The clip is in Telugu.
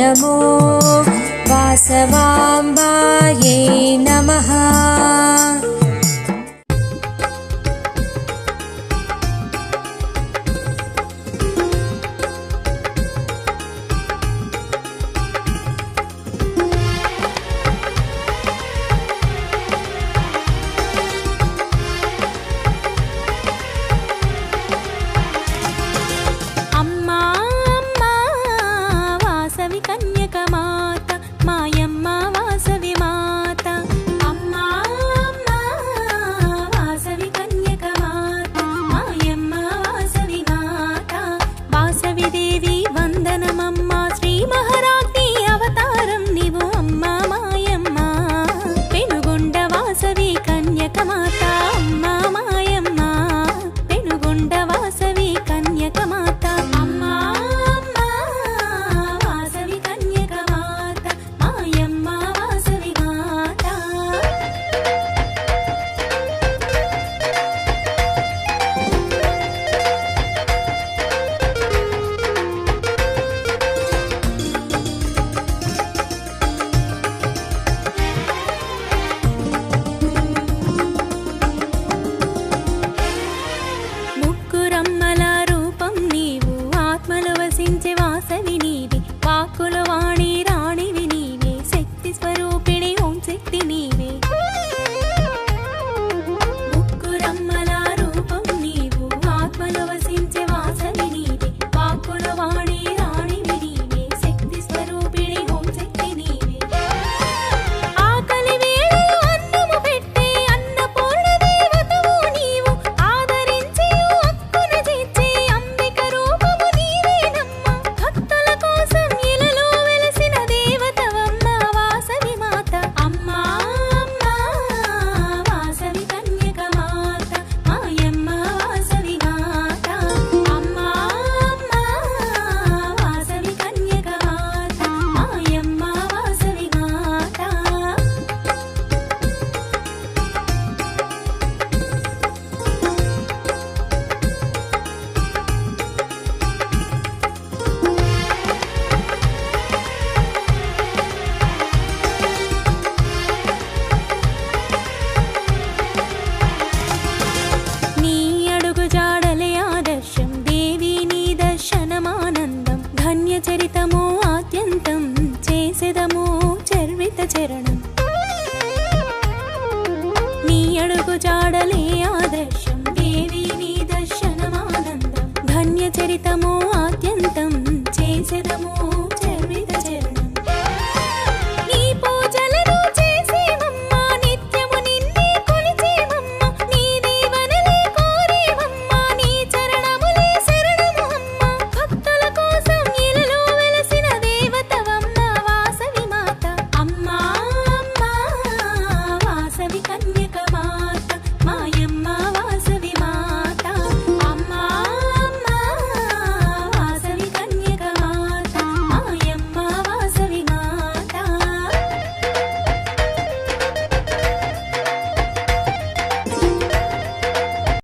नमो वासवा అత్యంతము ఆద్యంతం చేసేదము చర్విత చరణం. నీ అడుగు జాడలే ఆదర్శం